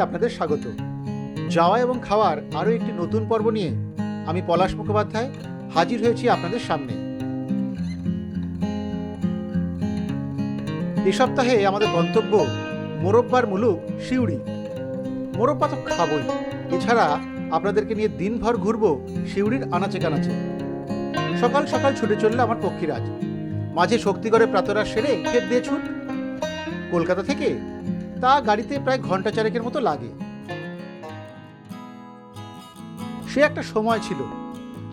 আপনাদের স্বাগত। যাওয়া এবং খাওয়ার আরও একটি নতুন পর্ব নিয়ে আমি পলাশ মুখোপাধ্যায় হাজির হয়েছি আপনাদের সামনে। এ সপ্তাহে আমাদের গন্তব্য মোরব্বার মুলুক শিউড়ি মোরব্বা তো খাবই। এছাড়া আপনাদেরকে নিয়ে দিনভর ঘুরবো শিউড়ির আনাচে কানাচে সকাল সকাল ছুটে চললে আমার পক্ষীরাজ। মাঝে শক্তিগড়ে প্রাতরা সেরে ফের দিয়ে ছুট। কলকাতা থেকে তা গাড়িতে প্রায় ঘণ্টা চারেকের মতো লাগে। সে একটা সময় ছিল,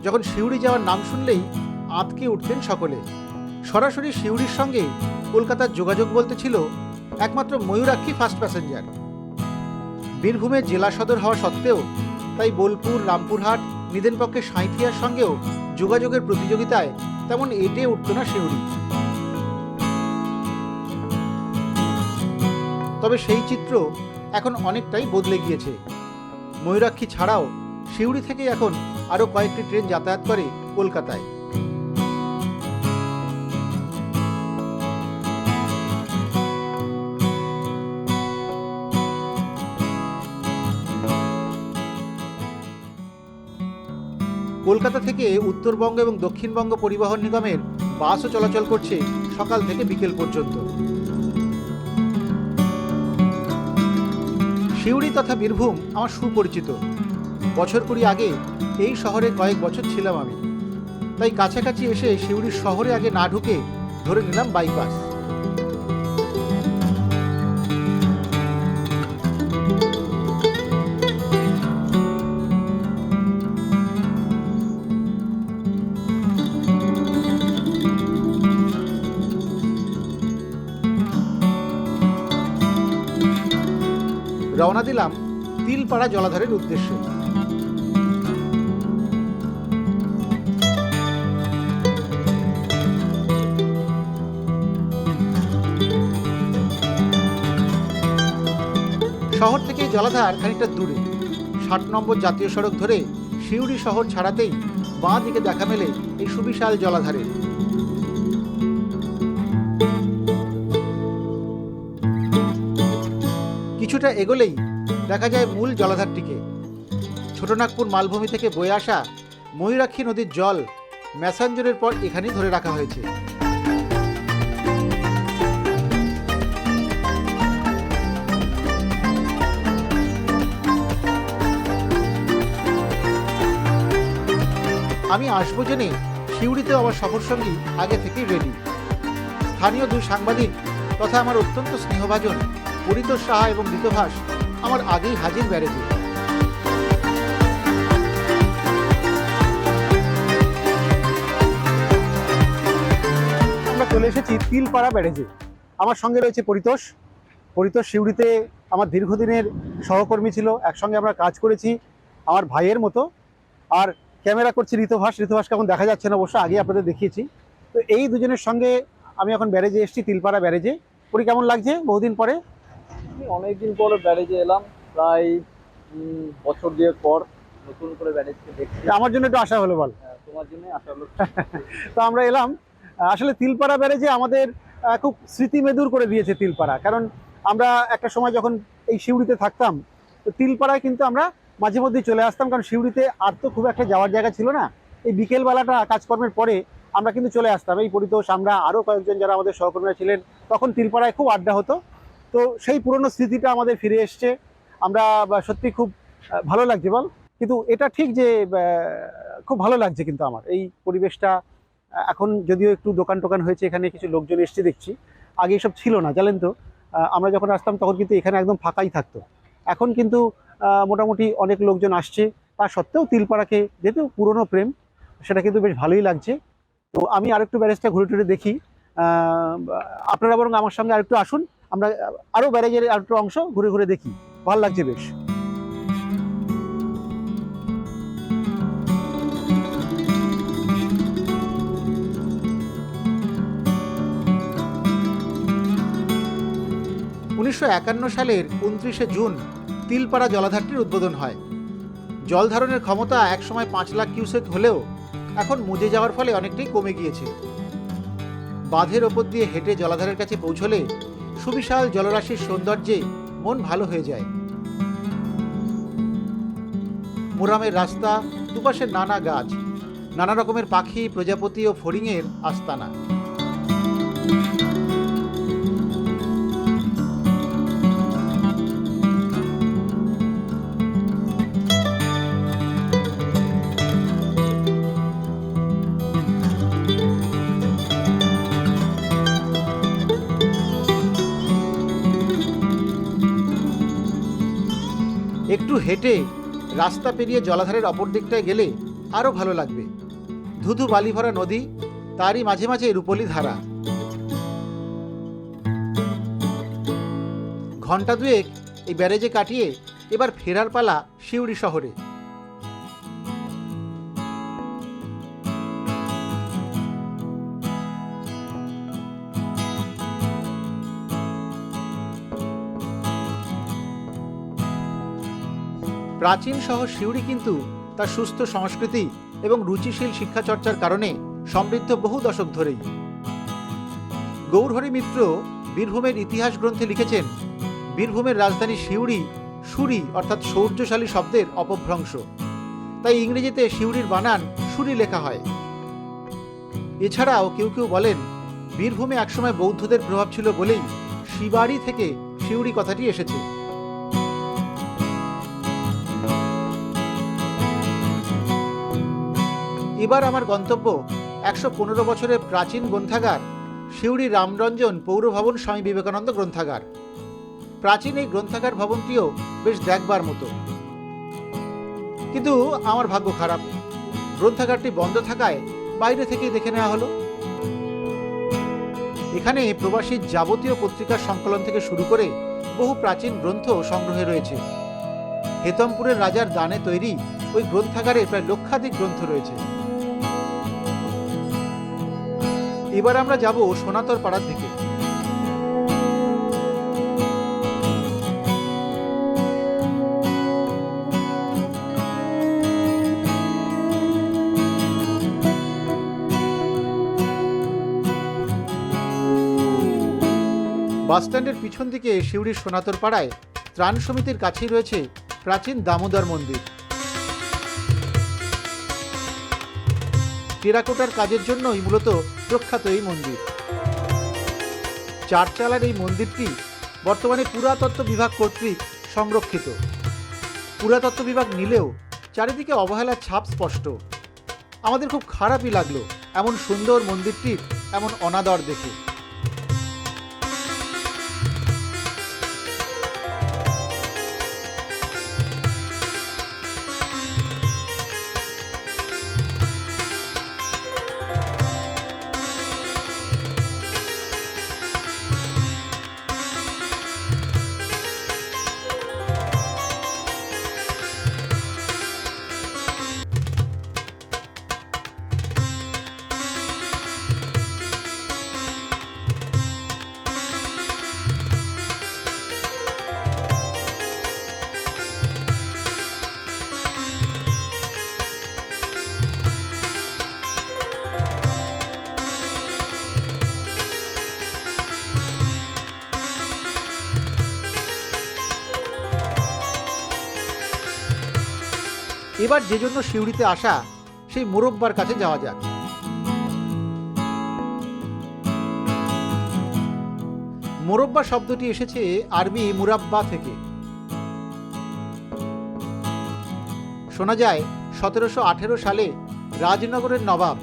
যখন শিউড়ি যাওয়ার নাম শুনলেই আঁতকে উঠতেন সকলে। সরাসরি শিউড়ির সঙ্গে কলকাতার যোগাযোগ বলতে ছিল একমাত্র ময়ূরাক্ষী ফার্স্ট প্যাসেঞ্জার। বীরভূমের জেলা সদর হওয়া সত্ত্বেও তাই বোলপুর, রামপুরহাট নিদেনপক্ষে সাঁইথিয়ার সঙ্গেও যোগাযোগের প্রতিযোগিতায় তেমন এটে উঠত না শিউড়ি তবে সেই চিত্র এখন অনেকটাই বদলে গিয়েছে। ময়ূরাক্ষী ছাড়াও শিউড়ি থেকে এখন আরও কয়েকটি ট্রেন যাতায়াত করে কলকাতায়। কলকাতা থেকে উত্তরবঙ্গ এবং দক্ষিণবঙ্গ পরিবহন নিগমের বাসও চলাচল করছে সকাল থেকে বিকেল পর্যন্ত। শিউড়ি তথা বীরভূম আমার সুপরিচিত। বছর কুড়ি আগে এই শহরে কয়েক বছর ছিলাম আমি। তাই কাছাকাছি এসে সিউড়ির শহরে আগে না ঢুকে ধরে নিলাম বাইপাস রওনা দিলাম তিলপাড়া জলাধারের উদ্দেশ্যে। শহর থেকে জলাধার খানিকটা দূরে। ষাট নম্বর জাতীয় সড়ক ধরে শিউড়ি শহর ছাড়াতেই বাঁ দিকে দেখা মেলে এই সুবিশাল জলাধারের। কিছুটা এগোলেই দেখা যায় মূল জলাধারটিকে। ছোটনাগপুর মালভূমি থেকে বয়ে আসা ময়ূরাক্ষী নদীর জল ম্যাসাঞ্জরের পর এখানেই ধরে রাখা হয়েছে। আমি আসব জেনে শিউড়িতে আমার সফরসঙ্গী আগে থেকেই রেডি স্থানীয় দুই সাংবাদিক তথা আমার অত্যন্ত স্নেহভাজন পরিতোষ সাহা এবং ঋতভাস আমার আগেই হাজির ব্যারেজে। আমরা চলে এসেছি তিলপাড়া ব্যারেজে। আমার সঙ্গে রয়েছে পরিতোষ। পরিতোষ শিউড়িতে আমার দীর্ঘদিনের সহকর্মী ছিল, একসঙ্গে আমরা কাজ করেছি আমার ভাইয়ের মতো। আর ক্যামেরা করছি ঋতভাস। ঋতভাসকে এখন দেখা যাচ্ছে না, অবশ্য আগে আপনাদের দেখিয়েছি। তো এই দুজনের সঙ্গে আমি এখন ব্যারেজে এসেছি, তিলপাড়া ব্যারেজে। পরি, কেমন লাগছে বহুদিন পরে? অনেকদিন পর ব্যারেজে এলাম প্রায় বছর দুয়েক পর নতুন করে ব্যারেজকে দেখছি। আমার জন্য একটু আশা হলো বল। আহ, তোমার জন্য আশা হলো। তো আমরা এলাম। আসলে তিলপাড়া ব্যারেজে আমাদের খুব স্মৃতি মেদুর করে দিয়েছে তিলপাড়া। কারণ আমরা একটা সময় যখন এই শিউড়িতে থাকতাম তো তিলপাড়ায় কিন্তু আমরা মাঝে মধ্যেই চলে আসতাম। কারণ শিউড়িতে আর তো খুব একটা যাওয়ার জায়গা ছিল না। এই বিকেলবেলাটা কাজকর্মের পরে আমরা কিন্তু চলে আসতাম। এই পরিতোষ আমরা আরও কয়েকজন যারা আমাদের সহকর্মীরা ছিলেন তখন তিলপাড়ায় খুব আড্ডা হতো। তো সেই পুরনো স্মৃতিটা আমাদের ফিরে এসছে। আমরা সত্যি খুব ভালো লাগছে বল। কিন্তু এটা ঠিক যে খুব ভালো লাগছে কিন্তু আমার। এই পরিবেশটা এখন যদিও একটু দোকান টোকান হয়েছে, এখানে কিছু লোকজন এসছে দেখছি। আগে এসব ছিল না, জানেন তো? আমরা যখন আসতাম তখন কিন্তু এখানে একদম ফাঁকাই থাকতো। এখন কিন্তু মোটামুটি অনেক লোকজন আসছে। তা সত্ত্বেও তিলপাড়াকে যেহেতু পুরনো প্রেম, সেটা কিন্তু বেশ ভালোই লাগছে। তো আমি আরেকটু ব্যারেজটা ঘুরে টুরে দেখি। আপনারা বরং আমার সঙ্গে আরেকটু আসুন। আমরা আরও ব্যারেজের আরেকটু অংশ ঘুরে ঘুরে দেখি। ভালো লাগছে বেশ। উনিশশো একান্ন সালের উনত্রিশে জুন তিলপাড়া জলাধারটির উদ্বোধন হয়। জল ধারণের ক্ষমতা একসময় পাঁচ লাখ কিউসেক হলেও এখন মুজে যাওয়ার ফলে অনেকটাই কমে গিয়েছে। বাঁধের ওপর দিয়ে হেঁটে জলাধারের কাছে পৌঁছলে সুবিশাল জলরাশির সৌন্দর্যে মন ভালো হয়ে যায়। মুরামের রাস্তা দুপাশে নানা গাছ, নানা রকমের পাখি, প্রজাপতি ও ফড়িংয়ের আস্তানা। একটু হেঁটে রাস্তা পেরিয়ে জলাধারের অপর দিকটায় গেলে আরও ভালো লাগবে। ধুধু বালি ভরা নদী, তারই মাঝে মাঝে রূপলি ধারা। ঘণ্টা দুয়েক এই ব্যারেজে কাটিয়ে এবার ফেরার পালা শিউড়ি শহরে। প্রাচীন শহর সিউড়ি কিন্তু তার সুস্থ সংস্কৃতি এবং রুচিশীল শিক্ষাচর্চার কারণে সমৃদ্ধ বহু দশক ধরেই। গৌরহরি মিত্র বীরভূমের ইতিহাস গ্রন্থে লিখেছেন, বীরভূমের রাজধানী সিউড়ি সুরি অর্থাৎ শৌর্যশালী শব্দের অপভ্রংশ। তাই ইংরেজিতে সিউড়ির বানান সুরি লেখা হয়। এছাড়াও কেউ কেউ বলেন, বীরভূমে একসময় বৌদ্ধদের প্রভাব ছিল বলেই শিবাড়ি থেকে সিউড়ি কথাটি এসেছে। এবার আমার গন্তব্য, একশো পনেরো বছরের প্রাচীন গ্রন্থাগার, সিউড়ি রামরঞ্জন পৌরভবন স্বামী বিবেকানন্দ গ্রন্থাগার। প্রাচীন এই গ্রন্থাগার ভবনটিও বেশ দেখবার মতো। কিন্তু আমার ভাগ্য খারাপ। গ্রন্থাগারটি বন্ধ থাকায় বাইরে থেকেই দেখে নেওয়া হলো। এখানে প্রবাসীর যাবতীয় পত্রিকার সংকলন থেকে শুরু করে বহু প্রাচীন গ্রন্থ সংগ্রহে রয়েছে। হেতমপুরের রাজার দানে তৈরি ওই গ্রন্থাগারে প্রায় লক্ষাধিক গ্রন্থ রয়েছে। এবার আমরা যাব সোনাতর পাড়ার দিকে। বাসস্ট্যান্ডের পিছন দিকে শিউড়ির সোনাতর পাড়ায় ত্রাণ সমিতির কাছেই রয়েছে প্রাচীন দামোদর মন্দির। টেরাকোটার কাজের জন্যই মূলত প্রখ্যাত এই মন্দির। চারচালার এই মন্দিরটি বর্তমানে পুরাতত্ত্ব বিভাগ কর্তৃক সংরক্ষিত। পুরাতত্ত্ব বিভাগ নিলেও চারিদিকে অবহেলার ছাপ স্পষ্ট। আমাদের খুব খারাপই লাগল এমন সুন্দর মন্দিরটির এমন অনাদর দেখে। এবার যে জন্য সিউড়িতে আসা, সেই মোরব্বার কাছে যাওয়া যাক। মোরব্বা শব্দটি এসেছে আরবি মুরাব্বা থেকে। শোনা যায়, সতেরোশো আঠেরো সালে রাজনগরের নবাব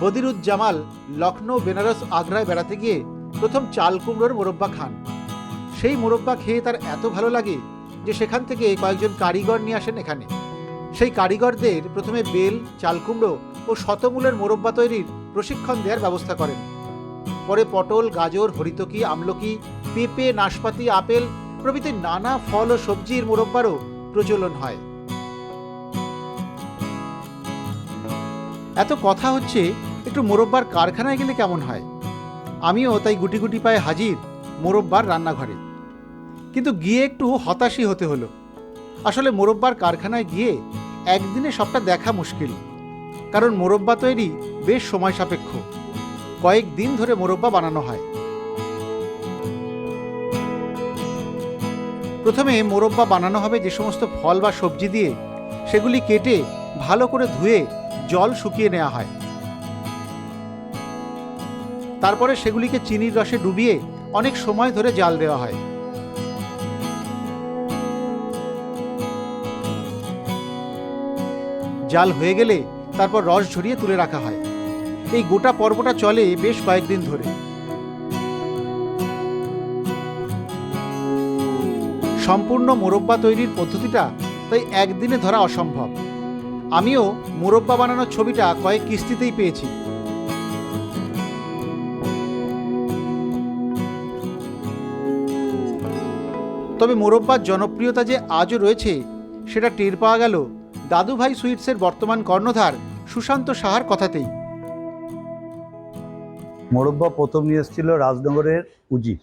বদিরুজ্জামাল লখনৌ, বেনারস, আগ্রায় বেড়াতে গিয়ে প্রথম চাল কুমড়োর মোরব্বা খান। সেই মোরব্বা খেয়ে তার এত ভালো লাগে যে সেখান থেকে কয়েকজন কারিগর নিয়ে আসেন এখানে। সেই কারিগরদের প্রথমে বেল, চালকুমড়ো ও শতমূলের মোরব্বা তৈরির প্রশিক্ষণ দেওয়ার ব্যবস্থা করেন। পরে পটল, গাজর, হরিতকি, আমলকি, পেঁপে, নাশপাতি, আপেল প্রভৃতি নানা ফল ও সবজির মোরব্বারও প্রচলন হয়। এত কথা হচ্ছে, একটু মোরব্বার কারখানায় গেলে কেমন হয়? আমিও তাই গুটি গুটি পায়ে হাজির মোরব্বার রান্নাঘরে। কিন্তু গিয়ে একটু হতাশই হতে হলো। আসলে মোরব্বার কারখানায় গিয়ে একদিনে সবটা দেখা মুশকিল। কারণ মোরব্বা তৈরি বেশ সময় সাপেক্ষ। কয়েক দিন ধরে মোরব্বা বানানো হয়। প্রথমে মোরব্বা বানানো হবে যে সমস্ত ফল বা সবজি দিয়ে, সেগুলি কেটে ভালো করে ধুয়ে জল শুকিয়ে নেওয়া হয়। তারপরে সেগুলিকে চিনির রসে ডুবিয়ে অনেক সময় ধরে জাল দেওয়া হয়। জাল হয়ে গেলে তারপর রস ঝরিয়ে তুলে রাখা হয়। এই গোটা পর্বটা চলে বেশ কয়েকদিন ধরে। সম্পূর্ণ মোরব্বা তৈরির পদ্ধতিটা তাই একদিনে ধরা অসম্ভব। আমিও মোরব্বা বানানোর ছবিটা কয়েক কিস্তিতেই পেয়েছি। তবে মোরব্বার জনপ্রিয়তা যে আজও রয়েছে, সেটা টের পাওয়া গেল দাদুভাই সুইটসের বর্তমান কর্ণধার সুশান্ত সাহার কথাতেই। মোরব্বা প্রথম নিয়ে এসেছিল রাজনগরের উজির।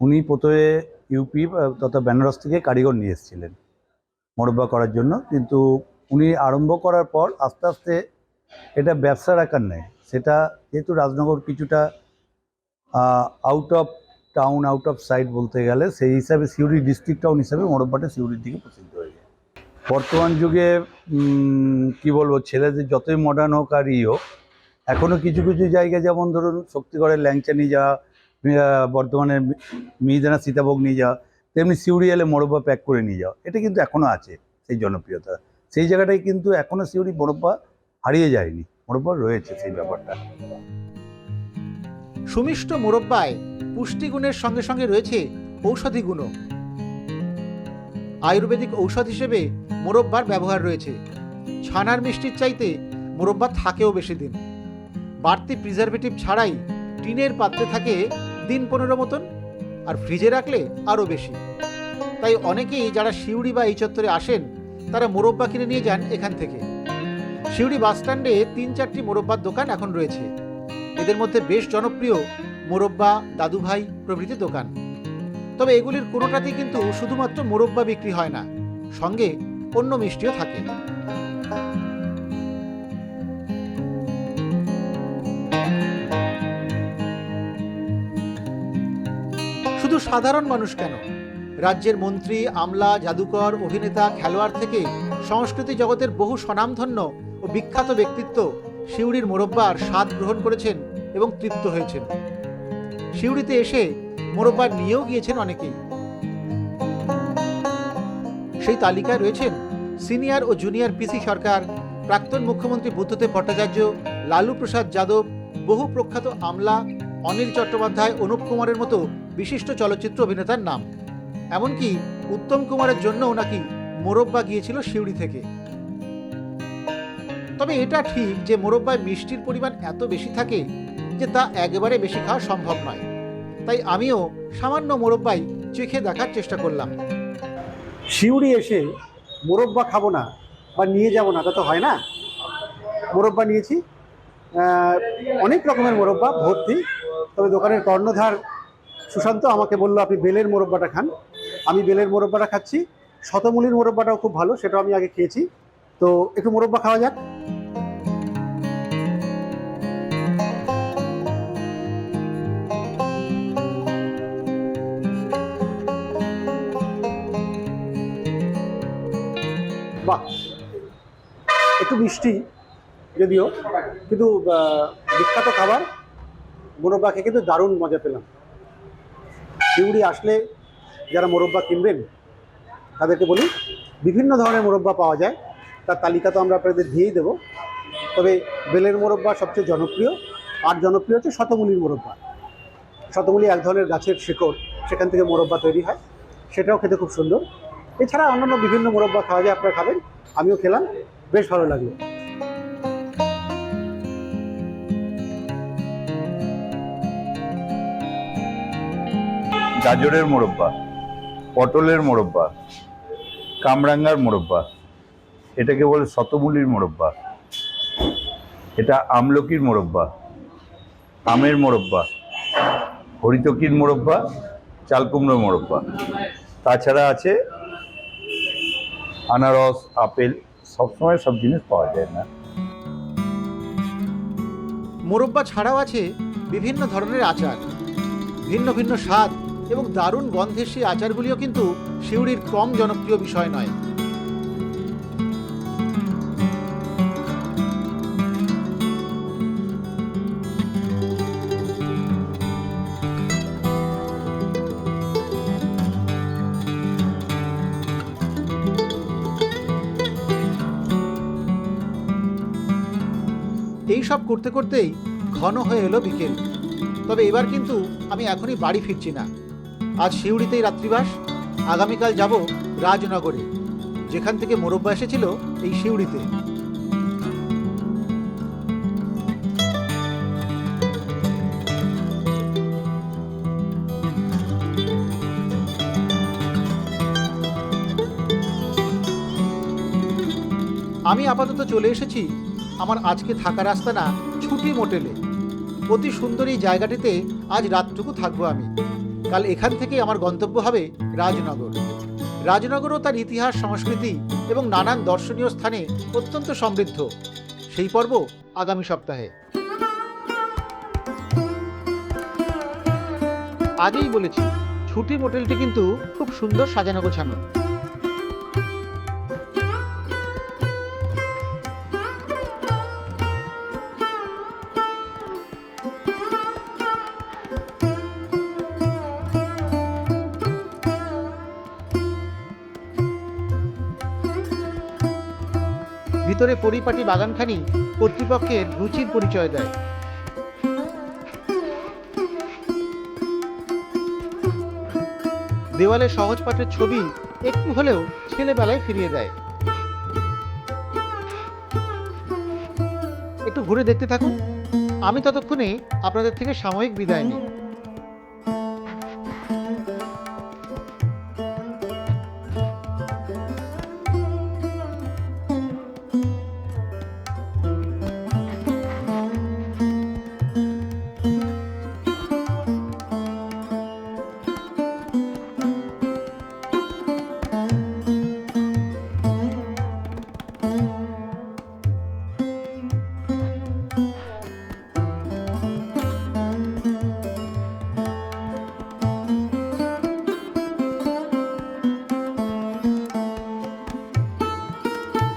উনি প্রথমে ইউপি তথা বেনারস থেকে কারিগর নিয়ে এসেছিলেন মোরব্বা করার জন্য। কিন্তু উনি আরম্ভ করার পর আস্তে আস্তে এটা ব্যবসার আকার নেয়। সেটা যেহেতু রাজনগর কিছুটা out of town out of side বলতে গেলে সেই হিসাবে সিউড়ি ডিস্ট্রিক্ট টাউন হিসাবে মোরব্বাটা সিউড়ির দিকে প্রসিদ্ধ বর্তমান যুগে কি বলব ছেলেদের যতই মডার্ন হোক আর ই হোক এখনও কিছু কিছু জায়গায় যেমন ধরুন শক্তিগড়ের ল্যাংচা নিয়ে যাওয়া আহ, বর্ধমানে মিহিদানা সীতাভোগ নিয়ে যাওয়া তেমনি সিউড়ি এলে মোরব্বা প্যাক করে নিয়ে যাওয়া এটা কিন্তু এখনও আছে সেই জনপ্রিয়তা। সেই জায়গাটায় কিন্তু এখনও সিউড়ি মোরব্বা হারিয়ে যায়নি মোরব্বা রয়েছে সেই ব্যাপারটা। সুমিষ্ট মোরব্বায় পুষ্টিগুণের সঙ্গে সঙ্গে রয়েছে ঔষধি গুণও। আয়ুর্বেদিক ঔষধ হিসেবে মোরব্বার ব্যবহার রয়েছে। ছানার মিষ্টির চাইতে মোরব্বা থাকেও বেশি দিন। বাড়তি প্রিজারভেটিভ ছাড়াই টিনের পাত্রে থাকে দিন পনেরো মতন, আর ফ্রিজে রাখলে আরও বেশি। তাই অনেকেই যারা শিউড়ি বা এই চত্বরে আসেন, তারা মোরব্বা কিনে নিয়ে যান এখান থেকে। শিউড়ি বাসস্ট্যান্ডে তিন চারটি মোরব্বার দোকান এখন রয়েছে। এদের মধ্যে বেশ জনপ্রিয় মোরব্বা, দাদুভাই প্রভৃতি দোকান। তবে এগুলির কোনোটাতেই কিন্তু শুধুমাত্র মোরব্বা বিক্রি হয় না, সঙ্গে অন্য মিষ্টিও থাকে। শুধু সাধারণ মানুষ কেন? রাজ্যের মন্ত্রী, আমলা, জাদুকর, অভিনেতা, খেলোয়াড় থেকে সংস্কৃতি জগতের বহু স্বনামধন্য ও বিখ্যাত ব্যক্তিত্ব শিউড়ির মোরব্বার স্বাদ গ্রহণ করেছেন এবং তৃপ্ত হয়েছেন। শিউড়িতে এসে মোরব্বা নিয়েও গিয়েছেন অনেকেই। সেই তালিকায় রয়েছেন সিনিয়র ও জুনিয়র পিসি সরকার, প্রাক্তন মুখ্যমন্ত্রী বুদ্ধদেব ভট্টাচার্য, লালু প্রসাদ যাদব, বহু প্রখ্যাত আমলা, অনিল চট্টোপাধ্যায়, অনুপ কুমারের মতো বিশিষ্ট চলচ্চিত্র অভিনেতার নাম। এমনকি উত্তম কুমারের জন্যও নাকি মোরব্বা গিয়েছিল শিউড়ি থেকে। তবে এটা ঠিক যে মোরব্বায় মিষ্টির পরিমাণ এত বেশি থাকে যে তা একেবারে বেশি খাওয়া সম্ভব নয়। তাই আমিও সামান্য মোরব্বাই চেখে দেখার চেষ্টা করলাম। শিউড়ি এসে মোরব্বা খাব না বা নিয়ে যাব না, তা তো হয় না? মোরব্বা নিয়েছি। অনেক রকমের মোরব্বা, ভর্তি। তবে দোকানের কর্ণধার সুশান্ত আমাকে বলল, আপনি বেলের মোরব্বাটা খান। আমি বেলের মোরব্বাটা খাচ্ছি। শতমূলির মোরব্বাটাও খুব ভালো, সেটাও আমি আগে খেয়েছি। তো একটু মোরব্বা খাওয়া যাক। বাহ একটু মিষ্টি যদিও, কিন্তু বিখ্যাত খাবার মোরব্বা খেয়ে কিন্তু দারুণ মজা পেলাম। শিউড়ি আসলে যারা মোরব্বা কিনবেন, তাদেরকে বলি, বিভিন্ন ধরনের মোরব্বা পাওয়া যায়। তার তালিকা তো আমরা আপনাদের দিয়েই দেবো। তবে বেলের মোরব্বা সবচেয়ে জনপ্রিয়, আর জনপ্রিয় হচ্ছে শতমূলির মোরব্বা। শতমূলি এক ধরনের গাছের শিকড়, সেখান থেকে মোরব্বা তৈরি হয়। সেটাও খেতে খুব সুন্দর। এছাড়া অন্যান্য বিভিন্ন মোরব্বা খাওয়া যায়, আপনারা খাবেন। আমিও খেলাম, বেশ ভালো লাগল। গাজরের মোরব্বা, পটলের মোরব্বা, কামরাঙ্গার মোরব্বা, এটাকে বলে শতমূলির মোরব্বা, এটা আমলকির মোরব্বা, আমের মোরব্বা, হরিতকির মোরব্বা, চালকুমড়োর মোরব্বা। তাছাড়া আছে আনারস, আপেল, সবসময় সব জিনিস পাওয়া যায় না। মোরব্বা ছাড়াও আছে বিভিন্ন ধরনের আচার। ভিন্ন ভিন্ন স্বাদ এবং দারুণ গন্ধের সেই আচারগুলিও কিন্তু শিউড়ির কম জনপ্রিয় বিষয় নয়। এই সব করতে করতেই ঘন হয়ে এলো বিকেল। তবে এবার কিন্তু আমি এখনই বাড়ি ফিরছি না। আজ শিউড়িতেই রাত্রিবাস, আগামীকাল যাব রাজনগরে, যেখান থেকে মোরব্বা এসেছিল এই শিউড়িতে আমি আপাতত চলে এসেছি আমার আজকে থাকার না, ছুটি মোটেলে। অতি সুন্দর এই জায়গাটিতে আজ রাতটুকু থাকব আমি। কাল এখান থেকেই আমার গন্তব্য হবে রাজনগর। রাজনগরও তার ইতিহাস, সংস্কৃতি এবং নানান দর্শনীয় স্থানে অত্যন্ত সমৃদ্ধ। সেই পর্ব আগামী সপ্তাহে। আগেই বলেছি, ছুটি মোটেলটি কিন্তু খুব সুন্দর সাজানো গোছানো। ভিতরে পরিপাটি বাগানখানি কর্তৃপক্ষের রুচির পরিচয় দেয়। দেওয়ালে সহজ পাঠের ছবি একটু হলেও ছেলেবেলায় ফিরিয়ে দেয়। একটু ঘুরে দেখতে থাকুন। আমি ততক্ষণে আপনাদের থেকে সাময়িক বিদায় নিই।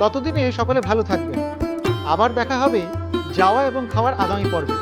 ততদিনে সকলে ভালো থাকবেন। আবার দেখা হবে যাওয়া এবং খাওয়ার আগামী পর্বে।